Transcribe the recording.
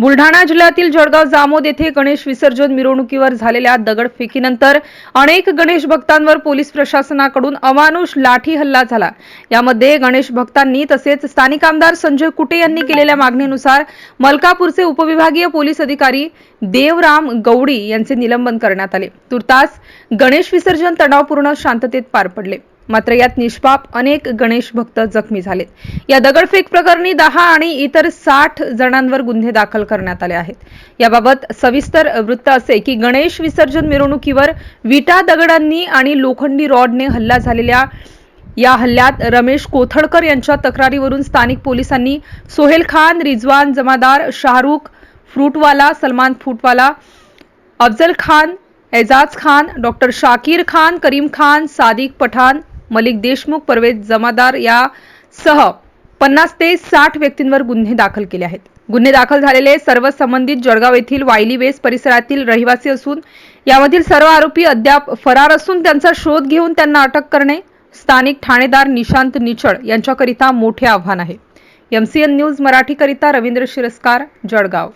बुलढाणा जिल्ह्यातील जळगाव जामोद येथे गणेश विसर्जन मिरवणुकीवर झालेल्या दगडफेकीनंतर अनेक गणेश भक्तांवर पोलीस प्रशासनाकडून अमानुष लाठी हल्ला झाला. यामध्ये गणेश भक्तांनी तसेच स्थानिक आमदार संजय कुटे यांनी केलेल्या मागणीनुसार मलकापूरचे उपविभागीय पोलीस अधिकारी देवराम गौडी यांचे निलंबन करण्यात आले. तुर्तास गणेश विसर्जन तणावपूर्ण शांततेत पार पडले. मात्र यात निष्पाप अनेक गणेश भक्त जखमी झालेत. या दगडफेक प्रकरणी दहा आणि इतर साठ जणांवर गुन्हे दाखल करण्यात आले आहेत. याबाबत सविस्तर वृत्त असे की गणेश विसर्जन मिरवणुकीवर विटा दगडांनी आणि लोखंडी रॉडने हल्ला झालेल्या या हल्ल्यात रमेश कोथडकर यांच्या तक्रारीवरून स्थानिक पोलिसांनी सोहेल खान रिजवान जमादार शाहरुख फ्रूटवाला सलमान फ्रूटवाला अफजल खान एजाज खान डॉक्टर शाकीर खान करीम खान सादिक पठाण मलिक देशमुख परवेज जमादार या सह पन्नास ते साठ व्यक्तींवर गुन्हे दाखल केले आहेत. गुन्हे दाखल झालेले सर्व संबंधित जळगाव येथील वायली वेस परिसरातील रहिवासी असून यामधील सर्व आरोपी अद्याप फरार असून त्यांचा शोध घेऊन त्यांना अटक करणे स्थानिक ठाणेदार निशांत निचळ यांच्याकरिता मोठे आव्हान आहे. एमसीएन न्यूज मराठीकरिता रवींद्र शिरस्कार जळगाव.